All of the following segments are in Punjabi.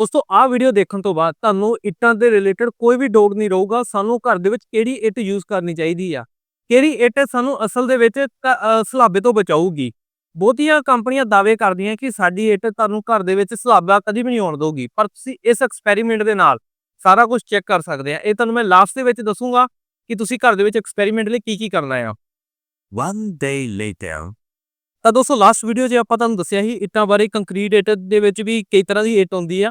ਉਸ ਤੋਂ ਆਹ ਵੀਡੀਓ ਦੇਖਣ ਤੋਂ ਬਾਅਦ ਤੁਹਾਨੂੰ ਇੱਟਾਂ ਦੇ ਰਿਲੇਟਡ ਕੋਈ ਵੀ ਡਾਊਟ ਨਹੀਂ ਰਹੂਗਾ ਸਾਨੂੰ ਘਰ ਦੇ ਵਿੱਚ ਕਿਹੜੀ ਇੱਟ ਯੂਜ਼ ਕਰਨੀ ਚਾਹੀਦੀ ਆ? ਕਿਹੜੀ ਇੱਟ ਸਾਨੂੰ ਅਸਲ ਦੇ ਵਿੱਚ ਸਲਾਬੇ ਤੋਂ ਬਚਾਊਗੀ? ਬਹੁਤੀਆਂ ਕੰਪਨੀਆਂ ਦਾਅਵੇ ਕਰਦੀਆਂ ਕਿ ਸਾਡੀ ਇੱਟ ਤੁਹਾਨੂੰ ਘਰ ਦੇ ਵਿੱਚ ਸਲਾਬਾ ਕਦੀ ਵੀ ਨਹੀਂ ਆਉਣ ਦਊਗੀ ਪਰ ਤੁਸੀਂ ਇਸ ਐਕਸਪੈਰੀਮੈਂਟ ਦੇ ਨਾਲ ਸਾਰਾ ਕੁਝ ਚੈੱਕ ਕਰ ਸਕਦੇ ਆ। ਇਹ ਤੁਹਾਨੂੰ ਮੈਂ ਲਾਸਟ ਦੇ ਵਿੱਚ ਦੱਸੂਗਾ ਕਿ ਤੁਸੀਂ ਘਰ ਦੇ ਵਿੱਚ ਐਕਸਪੈਰੀਮੈਂਟ ਲਈ ਕੀ ਕੀ ਕਰਨਾ ਆ। One day later. ਤਾਂ ਦੋਸਤੋ ਲਾਸਟ ਵੀਡੀਓ 'ਚ ਆਪਾਂ ਤੁਹਾਨੂੰ ਦੱਸਿਆ ਸੀ ਇੱਟਾਂ ਬਾਰੇ ਕੰਕਰੀਟ ਇੱਟ ਦੇ ਵਿੱਚ ਵੀ ਕਈ ਤਰ੍ਹਾਂ ਦੀ ਇੱਟ ਹੁੰਦੀ ਆ।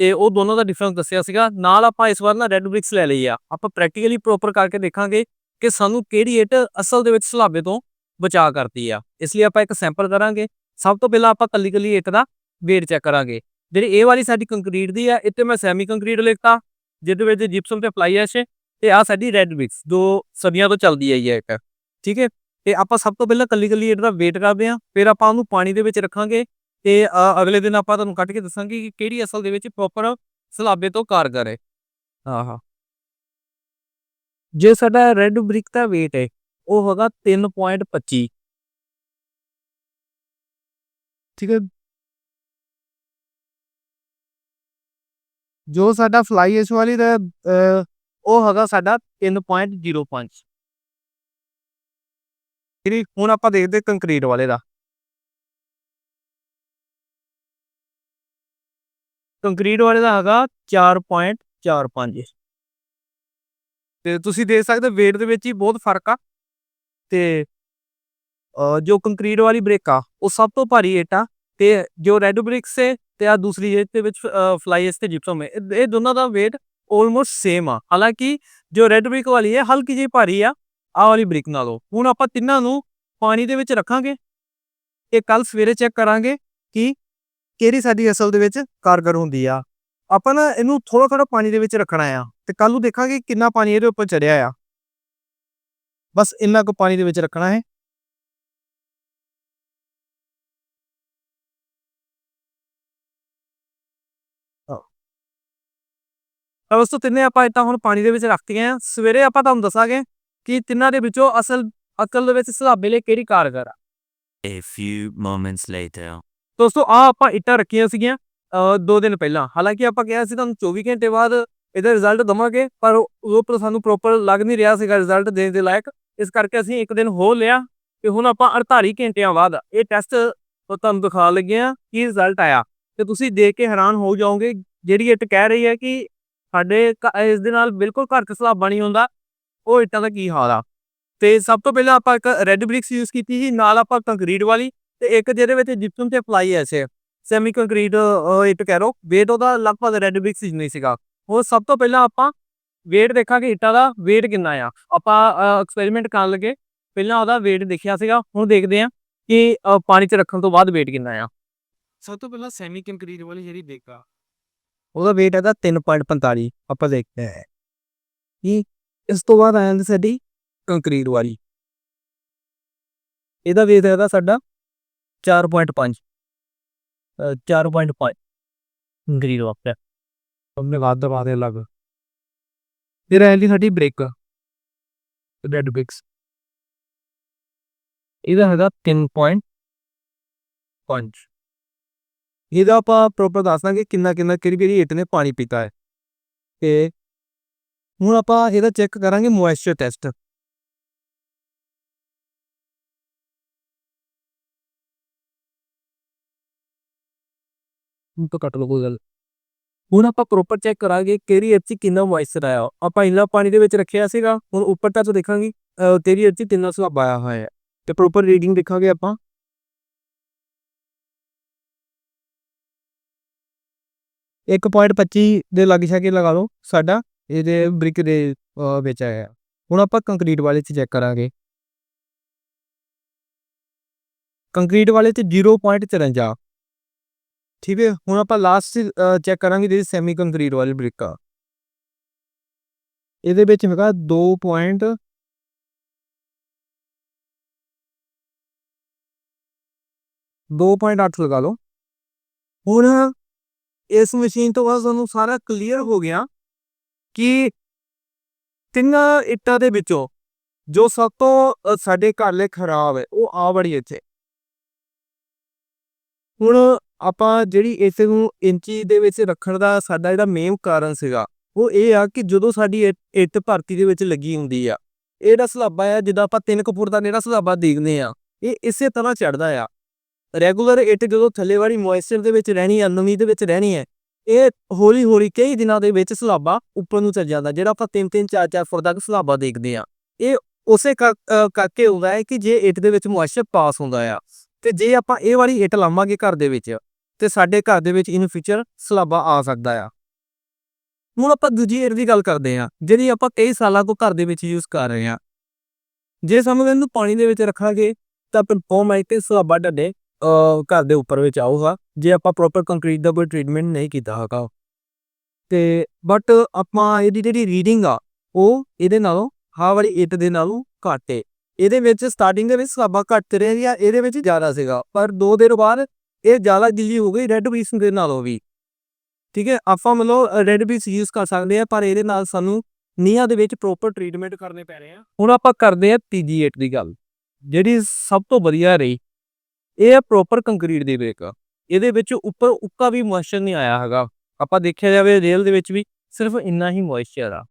ਤੇ ਉਹ ਦੋਨੋਂ ਦਾ ਡਿਫਰੈਂਸ ਦੱਸਿਆ ਸੀਗਾ। ਨਾਲ ਆਪਾਂ ਇਸ ਵਾਰ ਨਾ ਰੈੱਡ ਬ੍ਰਿਕਸ ਲੈ ਲਈ ਆ। ਆਪਾਂ ਪ੍ਰੈਕਟੀਕਲੀ ਪ੍ਰੋਪਰ ਕਰਕੇ ਦੇਖਾਂਗੇ ਕਿ ਸਾਨੂੰ ਕਿਹੜੀ ਇੱਟ ਅਸਲ ਦੇ ਵਿੱਚ ਸਲਾਬੇ ਤੋਂ ਬਚਾ ਕਰਦੀ ਆ। ਇਸ ਲਈ ਆਪਾਂ ਇੱਕ ਸੈਂਪਲ ਕਰਾਂਗੇ। ਸਭ ਤੋਂ ਪਹਿਲਾਂ ਆਪਾਂ ਕੱਲੀ ਕੱਲੀ ਇੱਟ ਦਾ weight ਚੈੱਕ ਕਰਾਂਗੇ। ਜਿਹੜੀ ਇਹ ਵਾਲੀ ਸਾਡੀ ਕੰਕਰੀਟ ਦੀ ਆ, ਇੱਥੇ ਮੈਂ ਸੈਮੀ ਕੰਕਰੀਟ ਲਿਖਤਾ, ਜਿਹਦੇ ਵਿੱਚ ਜਿਪਸਮ ਤੇ ਫਲਾਈ ਐਸ਼ ਤੇ ਆ ਸਾਡੀ ਰੈੱਡ ਬ੍ਰਿਕਸ ਜੋ ਸਦੀਆਂ ਤੋਂ ਚੱਲਦੀ ਆਈ ਹੈ ਇੱਕ। ਠੀਕ ਹੈ? ਤੇ ਆਪਾਂ ਸਭ ਤੋਂ ਪਹਿਲਾਂ ਕੱਲੀ ਕੱਲੀ ਇੱਟ ਦਾ weight ਕਰਦੇ ਆ ਫਿਰ ਆਪਾਂ ਉਹਨੂੰ ਪਾਣੀ ਦੇ ਵਿੱਚ ਰੱਖਾਂਗੇ। ਤੇ ਅਗਲੇ ਦਿਨ ਆਪਾਂ ਤੁਹਾਨੂੰ ਕੱਢ ਕੇ ਦੱਸਾਂਗੇ ਕਿ ਕਿਹੜੀ ਅਸਲ ਦੇ ਵਿੱਚ ਪ੍ਰੋਪਰ ਸਲਾਬੇ ਤੋਂ ਕਾਰਗਰ ਹੈ। ਆਹਾ। ਜੇ ਸਾਡਾ ਰੈੱਡ ਬ੍ਰਿਕ ਦਾ weight ਹੈ, ਉਹ ਹੈਗਾ 3.25 ਠੀਕ ਹੈ। ਜੋ ਸਾਡਾ ਫਲਾਈ ਐਸ਼ ਵਾਲੀ ਦਾ ਉਹ ਹੈਗਾ ਸਾਡਾ 3.05 ਜਿਹੜੀ ਹੁਣ ਆਪਾਂ ਦੇਖਦੇ ਕੰਕਰੀਟ ਵਾਲੇ ਦਾ। ਕੰਕਰੀਟ ਵਾਲੇ ਦਾ ਹੈਗਾ 4.45 ਤੇ ਤੁਸੀਂ ਦੇਖ ਸਕਦੇ weight ਦੇ ਵਿੱਚ ਹੀ ਬਹੁਤ ਫ਼ਰਕ ਆ। ਤੇ ਜੋ ਕੰਕਰੀਟ ਵਾਲੀ ਬ੍ਰੇਕ ਆ, ਉਹ ਸਭ ਤੋਂ ਭਾਰੀ ਏਟ ਆ। ਤੇ ਜੋ ਰੈੱਡ ਬ੍ਰਿਕਸ ਹੈ ਤੇ ਆ ਦੂਸਰੀ ਇੱਟ ਦੇ ਵਿੱਚ ਫਲਾਈਸ ਤੇ ਜਿਪਸਮ ਹੈ ਇਹ ਇਹ ਦੋਨਾਂ ਦਾ weight ਆਲਮੋਸਟ ਸੇਮ ਆ। ਹਾਲਾਂਕਿ ਜੋ ਰੈੱਡ ਬ੍ਰਿਕ ਵਾਲੀ ਹੈ ਹਲਕੀ ਜਿਹੀ ਭਾਰੀ ਆ, ਆਹ ਵਾਲੀ ਬ੍ਰਿਕ ਨਾਲੋਂ। ਹੁਣ ਆਪਾਂ ਤਿੰਨਾਂ ਨੂੰ ਪਾਣੀ ਦੇ ਵਿੱਚ ਰੱਖਾਂਗੇ। ਇਹ ਕੱਲ ਸਵੇਰੇ ਚੈੱਕ ਕਰਾਂਗੇ ਕਿ ਕਿਹੜੀ ਸਾਡੀ ਅਸਲ ਦੇ ਵਿੱਚ ਕਾਰਗਰ ਹੁੰਦੀ ਆ? ਆਪਾਂ ਨਾ ਇਹਨੂੰ ਥੋੜਾ ਥੋੜਾ ਪਾਣੀ ਦੇ ਵਿੱਚ ਰੱਖਣਾ ਆ ਤੇ ਕੱਲ ਨੂੰ ਦੇਖਾਂਗੇ ਕਿੰਨਾ ਪਾਣੀ ਇਹਦੇ ਉੱਪਰ ਚੜਿਆ ਆ। ਬਸ ਇੰਨਾ ਕੁ ਪਾਣੀ ਦੇ ਵਿੱਚ ਰੱਖਣਾ ਹੈ। ਤਾਂ ਉਸ ਤੋਂ ਤਿੰਨੇ ਆਪਾਂ ਇੱਦਾਂ ਹੁਣ ਪਾਣੀ ਦੇ ਵਿੱਚ ਰੱਖਤੀਆਂ ਆ ਸਵੇਰੇ ਆਪਾਂ ਤੁਹਾਨੂੰ ਦੱਸਾਂਗੇ ਕਿ ਤਿੰਨਾਂ ਦੇ ਵਿੱਚੋਂ ਅਸਲ, ਅਕਲ ਦੇ ਵਿੱਚ ਸਲਾਬੇ ਲਈ ਕਿਹੜੀ ਕਾਰਗਰ ਆ। A few moments later. ਦੋਸਤੋ ਆ ਆਪਾਂ ਇੱਟਾਂ ਰੱਖੀਆਂ ਸੀਗੀਆਂ ਦੋ ਦਿਨ ਪਹਿਲਾਂ। ਹਾਲਾਂਕਿ ਆਪਾਂ ਕਿਹਾ ਸੀ ਤੁਹਾਨੂੰ 24 ਘੰਟੇ ਬਾਅਦ ਇਹਦਾ ਰਿਜ਼ਲਟ ਦਵਾਂਗੇ, ਪਰ ਉਹ ਪਰ ਸਾਨੂੰ ਪ੍ਰੋਪਰ ਲੱਗ ਨਹੀਂ ਰਿਹਾ ਸੀਗਾ ਰਿਜ਼ਲਟ ਦੇਣ ਦੇ ਲਾਇਕ। ਇਸ ਕਰਕੇ ਅਸੀਂ ਇੱਕ ਦਿਨ ਹੋ ਲਿਆ ਤੇ ਹੁਣ ਆਪਾਂ 48 ਘੰਟਿਆਂ ਬਾਅਦ ਇਹ ਟੈਸਟ ਤੁਹਾਨੂੰ ਦਿਖਾ ਲੱਗੇ ਆ ਕੀ ਰਿਜ਼ਲਟ ਆਇਆ। ਤੇ ਤੁਸੀਂ ਦੇਖ ਕੇ ਹੈਰਾਨ ਹੋ ਜਾਓਗੇ, ਜਿਹੜੀ ਇੱਟ ਕਹਿ ਰਹੀ ਹੈ ਕਿ ਸਾਡੇ ਘ- ਇਸ ਦੇ ਨਾਲ ਬਿਲਕੁਲ ਘਰ ਸਲਾਬਾ ਨਹੀਂ ਹੁੰਦਾ, ਉਹ ਇੱਟਾਂ ਦਾ ਕੀ ਹਾਲ ਆ? ਤੇ ਸਭ ਤੋਂ ਪਹਿਲਾਂ ਆਪਾਂ ਇੱਕ ਰੈੱਡ ਬ੍ਰਿਕਸ ਯੂਜ਼ ਕੀਤੀ ਸੀ, ਨਾਲ ਆਪਾਂ ਕੰਕਰੀਟ ਵਾਲੀ। ਤੇ ਇੱਕ ਜਿਹਦੇ ਵਿੱਚ ਜਿਪਸਮ ਤੇ ਅਪਲਾਈ ਐਸੇ ਸੈਮੀ ਕੰਕਰੀਟ ਇੱਟ ਕਹਿ ਰੋ weight ਉਹਦਾ ਲਗਭਗ ਰੈੱਡ ਬ੍ਰਿਕਸ ਜਿੰਨਾ ਹੀ ਸੀਗਾ। ਉਹ ਸਭ ਤੋਂ ਪਹਿਲਾਂ ਆਪਾਂ weight ਦੇਖਾਂਗੇ ਇੱਟਾਂ ਦਾ weight ਕਿੰਨਾ ਆ। ਆਪਾਂ ਐਕਸਪੈਰੀਮੈਂਟ ਕਰਨ ਲੱਗੇ ਪਹਿਲਾਂ ਉਹਦਾ weight ਦੇਖਿਆ ਸੀਗਾ ਹੁਣ ਦੇਖਦੇ ਆ ਕਿ ਪਾਣੀ 'ਚ ਰੱਖਣ ਤੋਂ ਬਾਅਦ weight ਕਿੰਨਾ ਆ। ਸਭ ਤੋਂ ਪਹਿਲਾਂ ਸੈਮੀ ਕੰਕਰੀਟ ਵਾਲੀ ਜਿਹੜੀ ਦੇਖਾ ਉਹਦਾ weight ਹੈਗਾ 3.45 ਆਪਾਂ ਦੇਖਦੇ ਹਾਂ। ਕਿ ਇਸ ਤੋਂ ਬਾਅਦ ਆ ਜਾਂਦੀ ਸਾਡੀ ਕੰਕਰੀਟ ਵਾਲੀ। ਇਹਦਾ weight ਹੈਗਾ ਸਾਡਾ 4.5 ਅ, 4.5 ਕੰਕਰੀਟ ਵਾਪਰਿਆ ਹਮਨੇ ਬਾਤ ਦਬਾ ਦੇ ਲੱਗ ਫਿਰ ਆ ਜਾਂਦੀ ਸਾਡੀ ਬ੍ਰੇਕ ਰੈਡ ਬ੍ਰਿਕਸ ਇਹਦਾ ਹੈਗਾ 3.5 ਇਹਦਾ ਆਪਾਂ ਪ੍ਰੋਪਰ ਦੱਸ ਦਾਂਗੇ ਕਿੰਨਾ ਕਿੰਨਾ ਕਿਹੜੀ ਕਿਹੜੀ ਇੱਟ ਨੇ ਪਾਣੀ ਪੀਤਾ ਹੈ। ਤੇ ਹੁਣ ਆਪਾਂ ਇਹਦਾ ਚੈੱਕ ਕਰਾਂਗੇ ਮੋਇਸਚਰ ਟੈਸਟ ਤੋਂ ਕੱਟ ਲਓ ਕੋਈ ਗੱਲ। ਹੁਣ ਆਪਾਂ ਪ੍ਰੋਪਰ ਚੈੱਕ ਕਰਾਂਗੇ ਕਿਹੜੀ ਇੱਟ 'ਚ ਕਿੰਨਾ ਮੋਇਸਚਰ ਆਇਆ। ਆਪਾਂ ਇੰਨਾ ਪਾਣੀ ਦੇ ਵਿੱਚ ਰੱਖਿਆ ਸੀਗਾ, ਹੁਣ ਉੱਪਰ ਤੱਕ ਦੇਖਾਂਗੇ ਤੇਰੀ ਇੱਟ 'ਚ ਤਿੰਨ ਸੌ ਆਇਆ ਹੋਇਆ ਹੈ। ਤੇ ਪ੍ਰੋਪਰ ਰੀਡਿੰਗ ਦੇਖਾਂਗੇ ਆਪਾਂ। ਇੱਕ ਪੁਆਇੰਟ 25 ਦੇ ਲੱਗ ਛਾਗੇ ਲਗਾ ਲਓ ਸਾਡਾ, ਇਹਦੇ ਬ੍ਰਿਕ ਦੇ ਵਿੱਚ ਆਇਆ ਹੁਣ ਆਪਾਂ ਕੰਕਰੀਟ ਵਾਲੇ 'ਚ ਚੈੱਕ ਕਰਾਂਗੇ। ਕੰਕਰੀਟ ਵਾਲੇ 'ਚ 0.54 ਠੀਕ ਹੈ, ਹੁਣ ਆਪਾਂ ਲਾਸਟ ਚੈੱਕ ਕਰਾਂਗੇ ਜਿਹੜੀ ਸੈਮੀ ਕੰਕਰੀਟ ਵਾਲੀ ਬ੍ਰਿਕ ਆ ਇਹਦੇ ਵਿੱਚ ਹੈਗਾ 2. ਪੁਆਇੰਟ ਦੋ ਪੁਆਇੰਟ ਅੱਠ ਲਗਾ ਲਓ ਹੁਣ ਇਸ ਮਸ਼ੀਨ ਤੋਂ ਬਾਅਦ ਤੁਹਾਨੂੰ ਸਾਰਾ ਕਲੀਅਰ ਹੋ ਗਿਆ ਕਿ ਤਿੰਨਾਂ ਇੱਟਾਂ ਦੇ ਵਿੱਚੋਂ ਜੋ ਸਭ ਤੋਂ ਸਾਡੇ ਘਰ ਲਈ ਖਰਾਬ ਹੈ, ਉਹ ਆ ਬੜੀ ਇੱਥੇ ਹੁਣ ਆਪਾਂ ਜਿਹੜੀ ਇਸ ਨੂੰ ਇੰਚੀ ਦੇ ਵਿੱਚ ਰੱਖਣ ਦਾ ਸਾਡਾ ਜਿਹੜਾ ਮੇਨ ਕਾਰਨ ਸੀਗਾ, ਉਹ ਇਹ ਆ ਕਿ ਜਦੋਂ ਸਾਡੀ ਇੱਟ- ਇੱਟ ਭਰਤੀ ਦੇ ਵਿੱਚ ਲੱਗੀ ਹੁੰਦੀ ਆ, ਇਹ ਜਿਹੜਾ ਸਲਾਬਾ ਆ, ਜਿੱਦਾਂ ਆਪਾਂ 3 ਫੁੱਟ ਦਾ ਜਿਹੜਾ ਸਲਾਬਾ ਦੇਖਦੇ ਆ, ਇਹ ਇਸੇ ਤਰ੍ਹਾਂ ਚੜਦਾ ਆ। ਰੈਗੂਲਰ ਇੱਟ ਜਦੋਂ ਥੱਲੇ ਵਾਲੀ ਮੋਇਸਚਰ ਦੇ ਵਿੱਚ ਰਹਿਣੀ ਆ, ਨਮੀ ਦੇ ਵਿੱਚ ਰਹਿਣੀ ਹੈ ਇਹ ਹੌਲੀ ਹੌਲੀ ਕਈ ਦਿਨਾਂ ਦੇ ਵਿੱਚ ਸਲਾਬਾ ਉੱਪਰ ਨੂੰ ਚੱਲ ਜਾਂਦਾ, ਜਿਹੜਾ ਆਪਾਂ 3 3 4 4 ਫੁੱਟ ਤੱਕ ਸਲਾਬਾ ਦੇਖਦੇ ਆ। ਇਹ ਉਸੇ ਕਰ- ਕਰਕੇ ਹੁੰਦਾ ਹੈ ਕਿ ਜੇ ਇੱਟ ਦੇ ਵਿੱਚ ਮੋਇਸਚਰ ਪਾਸ ਹੁੰਦਾ ਆ, ਤੇ ਜੇ ਆਪਾਂ ਇਹ ਵਾਲੀ ਇੱਟ ਲਾਵਾਂਗੇ ਘਰ ਦੇ ਵਿੱਚ ਤੇ ਸਾਡੇ ਘਰ ਦੇ ਵਿੱਚ ਇਨ ਫਿਊਚਰ ਸਲਾਬਾ ਆ ਸਕਦਾ ਆ। ਹੁਣ ਆਪਾਂ ਦੂਜੀ ਏਅਰ ਦੀ ਗੱਲ ਕਰਦੇ ਹਾਂ, ਜਿਹੜੀ ਆਪਾਂ ਕਈ ਸਾਲਾਂ ਤੋਂ ਘਰ ਦੇ ਵਿੱਚ ਯੂਜ਼ ਕਰ ਰਹੇ ਹਾਂ। ਜੇ ਸਾਨੂੰ ਇਹਨੂੰ ਪਾਣੀ ਦੇ ਵਿੱਚ ਰੱਖਾਂਗੇ, ਤਾਂ ਪਰਫਾਰਮੈਂਸ ਸਲਾਬਾ ਡੱਡੇ ਘਰ ਦੇ ਉੱਪਰ ਵਿੱਚ ਆਊਗਾ, ਜੇ ਆਪਾਂ ਪ੍ਰੋਪਰ ਕੰਕਰੀਟ ਦਾ ਕੋਈ ਟ੍ਰੀਟਮੈਂਟ ਨਹੀਂ ਕੀਤਾ ਹੈਗਾ। ਤੇ ਬਟ ਆਪਾਂ ਇਹਦੀ ਜਿਹੜੀ ਰੀਡਿੰਗ ਆ, ਉਹ ਇਹਦੇ ਨਾਲੋਂ, ਆਹ ਵਾਲੀ ਇੱਟ ਦੇ ਨਾਲੋਂ ਘੱਟ ਏ। ਇਹਦੇ ਵਿੱਚ ਸਟਾਰਟਿੰਗ ਦੇ ਵਿੱਚ ਸਲਾਬਾ ਘੱਟ ਰਿਹਾ ਆ ਇਹਦੇ ਵਿੱਚ ਜ਼ਿਆਦਾ ਸੀਗਾ, ਪਰ ਦੋ ਦਿਨ ਬਾਅਦ ਇਹ ਜ਼ਿਆਦਾ ਗਿੱਲੀ ਹੋ ਗਈ ਰੈੱਡ ਬੀਸ ਦੇ ਨਾਲੋਂ ਵੀ। ਠੀਕ ਹੈ? ਆਪਾਂ ਮਤਲਬ ਰੈੱਡ ਬੀਸ ਯੂਜ਼ ਕਰ ਸਕਦੇ ਆ ਪਰ ਇਹਦੇ ਨਾਲ ਸਾਨੂੰ ਨੀਹਾਂ ਦੇ ਵਿੱਚ ਪ੍ਰੋਪਰ ਟ੍ਰੀਟਮੈਂਟ ਕਰਨੇ ਪੈ ਰਹੇ ਆ। ਹੁਣ ਆਪਾਂ ਕਰਦੇ ਆ ਤੀਜੀ ਇੱਟ ਦੀ ਗੱਲ, ਜਿਹੜੀ ਸਭ ਤੋਂ ਵਧੀਆ ਰਹੀ। ਇਹ ਆ ਪ੍ਰੋਪਰ ਕੰਕਰੀਟ ਦੀ ਬ੍ਰੇਕ ਇਹਦੇ ਵਿੱਚ ਉੱਪਰ ਉੱਕਾ ਵੀ ਮੋਇਸਚਰ ਨਹੀਂ ਆਇਆ ਹੈਗਾ। ਆਪਾਂ ਦੇਖਿਆ ਜਾਵੇ ਰੇਲ ਦੇ ਵਿੱਚ ਵੀ ਸਿਰਫ ਇੰਨਾ ਹੀ ਮੋਇਸਚਰ ਆ।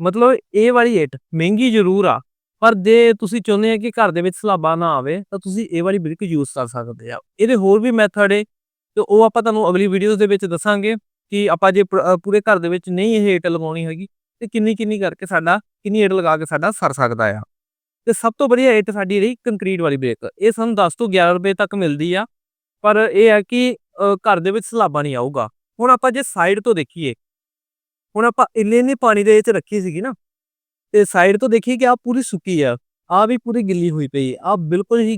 ਮਤਲਬ ਇਹ ਵਾਲੀ ਏਟ ਮਹਿੰਗੀ ਜ਼ਰੂਰ ਆ। ਪਰ ਜੇ ਤੁਸੀਂ ਚਾਹੁੰਦੇ ਆ ਕਿ ਘਰ ਦੇ ਵਿੱਚ ਸਲਾਬਾ ਨਾ ਆਵੇ, ਤਾਂ ਤੁਸੀਂ ਇਹ ਵਾਲੀ ਬ੍ਰਿਕ ਯੂਜ਼ ਕਰ ਸਕਦੇ ਆ। ਇਹਦੇ ਹੋਰ ਵੀ ਮੈਥਡ ਏ, ਤੇ ਉਹ ਆਪਾਂ ਤੁਹਾਨੂੰ ਅਗਲੀ ਵੀਡੀਓਜ਼ ਦੇ ਵਿੱਚ ਦੱਸਾਂਗੇ ਕਿ ਆਪਾਂ ਜੇ ਪੂਰੇ ਘਰ ਦੇ ਵਿੱਚ ਨਹੀਂ ਇਹ ਇੱਟ ਲਗਾਉਣੀ ਹੈਗੀ, ਤੇ ਕਿੰਨੀ ਕਿੰਨੀ ਕਰਕੇ ਸਾਡਾ, ਕਿੰਨੀ ਇੱਟ ਲਗਾ ਕੇ ਸਾਡਾ ਸਰ ਸਕਦਾ ਆ। ਤੇ ਸਭ ਤੋਂ ਵਧੀਆ ਇੱਟ ਸਾਡੀ ਰਹੀ ਕੰਕਰੀਟ ਵਾਲੀ ਬ੍ਰੇਕ ਇਹ ਸਾਨੂੰ 10 ਤੋਂ 11 ਰੁਪਏ ਤੱਕ ਮਿਲਦੀ ਆ, ਪਰ ਇਹ ਹੈ ਕਿ ਘਰ ਦੇ ਵਿੱਚ ਸਲਾਬਾ ਨਹੀਂ ਆਊਗਾ। ਹੁਣ ਆਪਾਂ ਜੇ ਸਾਈਡ ਤੋਂ ਦੇਖੀਏ, ਹੁਣ ਆਪਾਂ ਇੰਨੇ ਇੰਨੇ ਪਾਣੀ ਦੇ ਵਿੱਚ ਰੱਖੀ ਸੀਗੀ ਨਾ ਤੇ ਸਾਈਡ ਤੋਂ ਦੇਖੀਏ ਕਿ ਆ ਪੂਰੀ ਸੁੱਕੀ ਆ ਆ ਵੀ ਪੂਰੀ ਗਿੱਲੀ ਹੋਈ ਪਈ ਆ ਬਿਲਕੁਲ ਹੀ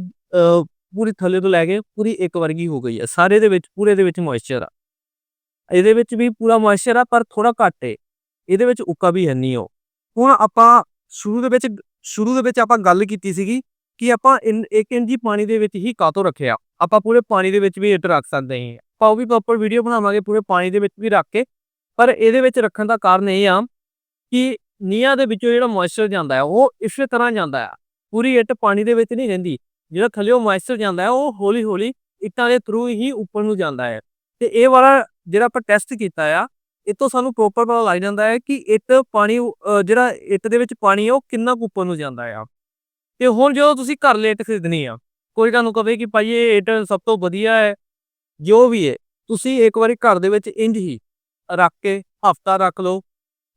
ਪੂਰੀ ਥੱਲੇ ਤੋਂ ਲੈ ਕੇ ਪੂਰੀ ਇੱਕ ਵਰਗੀ ਹੋ ਗਈ ਆ, ਸਾਰੇ ਦੇ ਵਿੱਚ, ਪੂਰੇ ਦੇ ਵਿੱਚ ਮੋਇਸਚਰ ਆ। ਇਹਦੇ ਵਿੱਚ ਵੀ ਪੂਰਾ ਮੋਇਸਚਰ ਆ, ਪਰ ਥੋੜਾ ਘੱਟ ਏ, ਇਹਦੇ ਵਿੱਚ ਉੱਕਾ ਵੀ ਹੈ ਨਹੀਂ ਉਹ। ਹੁਣ ਆਪਾਂ ਸ਼ੁਰੂ ਦੇ ਵਿੱਚ, ਸ਼ੁਰੂ ਦੇ ਵਿੱਚ ਆਪਾਂ ਗੱਲ ਕੀਤੀ ਸੀਗੀ ਕਿ ਆਪਾਂ 1 ਇੰਚੀ ਪਾਣੀ ਦੇ ਵਿੱਚ ਹੀ ਕਾਤੋਂ ਰੱਖਿਆ, ਆਪਾਂ ਪੂਰੇ ਪਾਣੀ ਦੇ ਵਿੱਚ ਵੀ ਇੱਟ ਰੱਖ ਸਕਦੇ ਹਾਂ। ਆਪਾਂ ਉਹ ਵੀ ਪ੍ਰੋਪਰ ਵੀਡੀਓ ਬਣਾਵਾਂਗੇ, ਪੂਰੇ ਪਾਣੀ ਦੇ ਵਿੱਚ ਵੀ ਰੱਖ ਕੇ, ਪਰ ਇਹਦੇ ਵਿੱਚ ਰੱਖਣ ਦਾ ਕਾਰਨ ਇਹ ਆ ਕਿ ਨੀਹਾਂ ਦੇ ਵਿੱਚੋਂ ਜਿਹੜਾ ਮੋਇਸਚਰ ਜਾਂਦਾ ਹੈ, ਉਹ ਇਸੇ ਤਰ੍ਹਾਂ ਜਾਂਦਾ ਹੈ। ਪੂਰੀ ਇੱਟ ਪਾਣੀ ਦੇ ਵਿੱਚ ਨਹੀਂ ਰਹਿੰਦੀ। ਜਿਹੜਾ ਥੱਲੇੋਂ ਮੋਇਸਚਰ ਜਾਂਦਾ ਹੈ, ਉਹ ਹੌਲੀ ਹੌਲੀ ਇੱਟਾਂ ਦੇ ਥਰੂ ਹੀ ਉੱਪਰ ਨੂੰ ਜਾਂਦਾ ਹੈ। ਤੇ ਇਹ ਵਾਲਾ ਜਿਹੜਾ ਆਪਾਂ ਟੈਸਟ ਕੀਤਾ ਆ ਇਹ ਤੋਂ ਸਾਨੂੰ ਪ੍ਰੋਪਰ ਪਤਾ ਲੱਗ ਜਾਂਦਾ ਹੈ ਕਿ ਇੱਟ ਪਾਣੀ ਜਿਹੜਾ ਇੱਟ ਦੇ ਵਿੱਚ ਪਾਣੀ ਹੈ, ਉਹ ਕਿੰਨਾ ਕੁ ਉੱਪਰ ਨੂੰ ਜਾਂਦਾ ਆ। ਤੇ ਹੁਣ ਜਦੋਂ ਤੁਸੀਂ ਘਰ ਲਈ ਇੱਟ ਖਰੀਦਣੀ ਆ, ਕੋਈ ਤੁਹਾਨੂੰ ਕਵੇ ਕਿ ਭਾਈ ਇਹ ਇੱਟ ਸਭ ਤੋਂ ਵਧੀਆ ਹੈ, ਜੋ ਵੀ ਹੈ, ਤੁਸੀਂ ਇੱਕ ਵਾਰੀ ਘਰ ਦੇ ਵਿੱਚ ਇੰਜ ਹੀ ਰੱਖ ਕੇ ਹਫਤਾ ਰੱਖ ਲਓ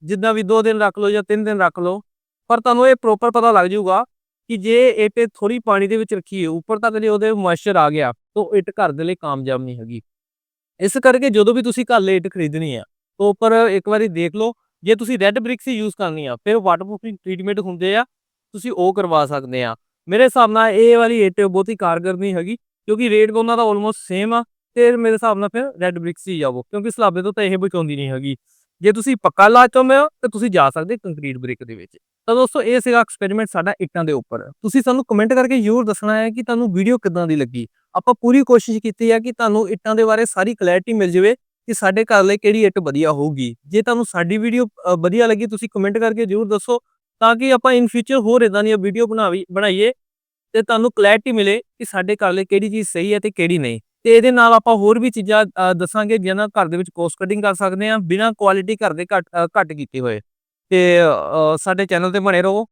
ਜਿੱਦਾਂ ਵੀ 2 ਦਿਨ ਰੱਖ ਲਓ ਜਾਂ 3 ਦਿਨ ਰੱਖ ਲਓ, ਪਰ ਤੁਹਾਨੂੰ ਇਹ ਪ੍ਰੋਪਰ ਪਤਾ ਲੱਗ ਜਾਊਗਾ ਕਿ ਜੇ ਇੱਟ ਥੋੜੀ ਪਾਣੀ ਦੇ ਵਿੱਚ ਰੱਖੀ ਹੈ ਉੱਪਰ ਤੱਕ ਜੇ ਉਹਦੇ ਮੋਇਸਚਰ ਆ ਗਿਆ, ਤਾਂ ਉਹ ਇੱਟ ਘਰ ਦੇ ਲਈ ਕਾਮਯਾਬ ਨਹੀਂ ਹੈਗੀ। ਇਸ ਕਰਕੇ ਜਦੋਂ ਵੀ ਤੁਸੀਂ ਘਰ ਲਈ ਇੱਟ ਖਰੀਦਣੀ ਆ, ਤਾਂ ਉੱਪਰ ਇੱਕ ਵਾਰੀ ਦੇਖ ਲਓ, ਜੇ ਤੁਸੀਂ ਰੈੱਡ ਬ੍ਰਿਕਸ ਹੀ ਯੂਜ਼ ਕਰਨੀ ਆ, ਫਿਰ ਵਾਟਰਪ੍ਰੂਫਿੰਗ ਟ੍ਰੀਟਮੈਂਟ ਹੁੰਦੇ ਆ, ਤੁਸੀਂ ਉਹ ਕਰਵਾ ਸਕਦੇ ਆ। ਮੇਰੇ ਹਿਸਾਬ ਨਾਲ ਇਹ ਵਾਲੀ ਇੱਟ ਹੀ ਕਾਰਗਰ ਨਹੀਂ ਹੈਗੀ, ਕਿਉਂਕਿ ਰੇਟ ਉਹਨਾਂ ਦਾ ਆਲਮੋਸਟ ਸੇਮ ਆ, ਤੇ ਮੇਰੇ ਹਿਸਾਬ ਨਾਲ ਫਿਰ ਰੈੱਡ ਬ੍ਰਿਕਸ ਹੀ ਜਾਵੋ ਕਿਉਂਕਿ ਸਲਾਬੇ ਤੋਂ ਤਾਂ ਇਹ ਬਚਾਉਂਦੀ ਨਹੀਂ ਹੈਗੀ। ਜੇ ਤੁਸੀਂ ਪੱਕਾ ਲਾ ਚਾਹੁੰਦੇ ਹੋ, ਤਾਂ ਤੁਸੀਂ ਜਾ ਸਕਦੇ ਕੰਕਰੀਟ ਬ੍ਰਿਕ ਦੇ ਵਿੱਚ। ਤਾਂ ਦੋਸਤੋ, ਇਹ ਸੀਗਾ ਐਕਸਪੈਰੀਮੈਂਟ ਸਾਡਾ ਇੱਟਾਂ ਦੇ ਉੱਪਰ। ਤੁਸੀਂ ਸਾਨੂੰ ਕਮੈਂਟ ਕਰਕੇ ਜ਼ਰੂਰ ਦੱਸਣਾ ਹੈ ਕਿ ਤੁਹਾਨੂੰ ਵੀਡੀਓ ਕਿੱਦਾਂ ਦੀ ਲੱਗੀ। ਆਪਾਂ ਪੂਰੀ ਕੋਸ਼ਿਸ਼ ਕੀਤੀ ਹੈ ਕਿ ਤੁਹਾਨੂੰ ਇੱਟਾਂ ਦੇ ਬਾਰੇ ਸਾਰੀ ਕਲੈਰਿਟੀ ਮਿਲ ਜਾਵੇ ਕਿ ਸਾਡੇ ਘਰ ਲਈ ਕਿਹੜੀ ਇੱਟ ਵਧੀਆ ਹੋਊਗੀ। ਜੇ ਤੁਹਾਨੂੰ ਸਾਡੀ ਵੀਡੀਓ ਵਧੀਆ ਲੱਗੀ, ਤੁਸੀਂ ਕਮੈਂਟ ਕਰਕੇ ਜ਼ਰੂਰ ਦੱਸੋ ਤਾਂ ਕਿ ਆਪਾਂ ਇਨ ਫਿਊਚਰ ਹੋਰ ਇਦਾਂ ਦੀਆਂ ਵੀਡੀਓ ਬਣਾਵੀ ਬਣਾਈਏ ਤੇ ਤੁਹਾਨੂੰ ਕਲੈਰਿਟੀ ਮਿਲੇ ਕਿ ਸਾਡੇ ਘਰ ਲਈ ਕਿਹੜੀ ਚੀਜ਼ ਸਹੀ ਹੈ ਤੇ ਕਿਹੜੀ ਨਹੀਂ। ਤੇ ਇਹਦੇ ਨਾਲ ਆਪਾਂ ਹੋਰ ਵੀ ਚੀਜ਼ਾਂ ਦੱਸਾਂਗੇ ਜਿਹਨਾਂ ਘਰ ਦੇ ਵਿੱਚ ਕੋਸਟ ਕਟਿੰਗ ਕਰ ਸਕਦੇ ਆ ਬਿਨਾਂ ਕੁਆਲਿਟੀ ਘਰ ਦੇ ਘੱਟ ਘੱਟ ਕੀਤੇ ਹੋਏ। ਤੇ ਸਾਡੇ ਚੈਨਲ ਤੇ ਬਣੇ ਰਹੋ।